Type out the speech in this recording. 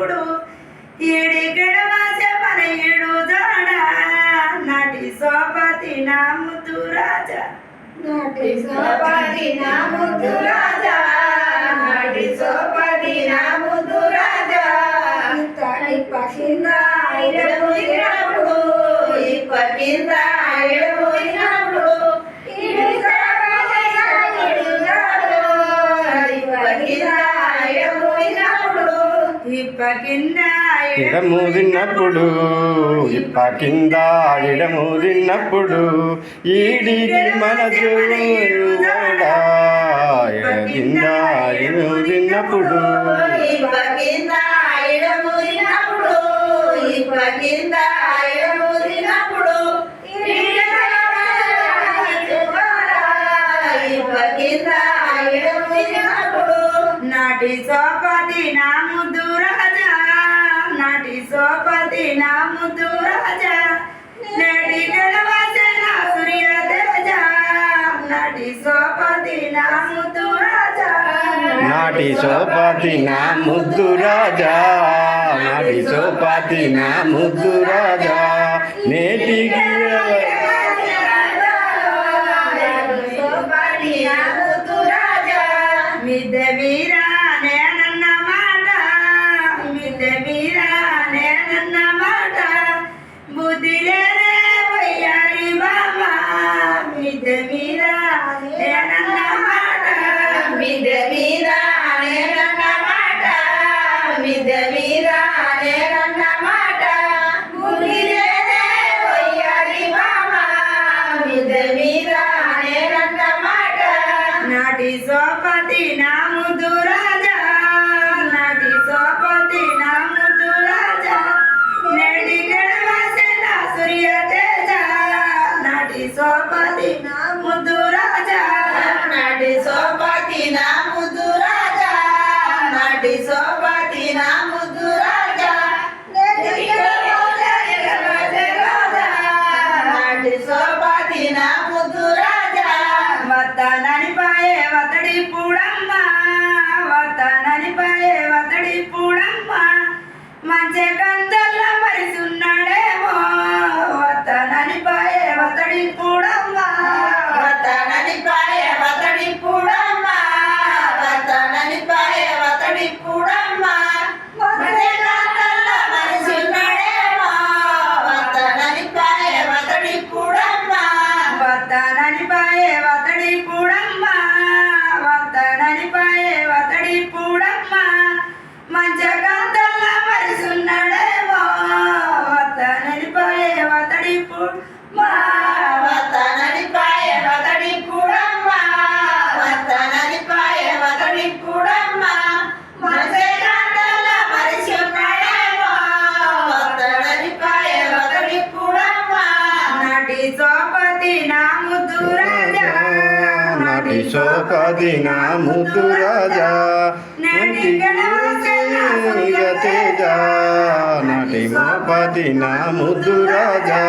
మోదినప్పుడు ఈడి గడవాస మన ఏడు జోడ నాటి సోపతి నా ముద్దు రాజా నాటి సోపతి నా ముద్దు రాజా నాటి సోపతి నా ముద్దు రాజా ఇత్తడి పకింద ఇడముడినప్పుడు ఇప్పకింద ఇడముడినప్పుడు ఇప్ప కింద ఇడము ఇప్ప కింద ఇడమూదినప్పుడు ఈడికి మనసు కూడా కింద ఇడమూదినప్పుడు తిన్నప్పుడు నాటి సోపతి నా ముద్దు రాజా నాటి సోపతి నా ముద్దు రాజా నేటి నా సూర్య తేజ నాటి సోపతి నా ముద్దు రాజా నాటి సోపాతి నా ముద్దు రాజా నాటి సోపాతి నా ముద్దు రాజా మిద్దె నాటి సోపతి నా ముద్దు రాజా నాటి సోపతి నా వతడి పూడమ్మ పాయే వతడి పూడమ్మ మంచి కందల్ల మరిసున్నాడేమో పాయే వతడి పూడమ్మ వతనని పాయ వతడి పూడమ్మ వతనని పాయ వతడి పూడమ్మ పాయ వతడి పూడమ్మ పాయే వతడి పూడమ్మ ముద్దు రాజా నాటి సోపాతి నా ముద్దు రాజా నాటి తేజ నాటి మోపతి నా ముద్దు రాజా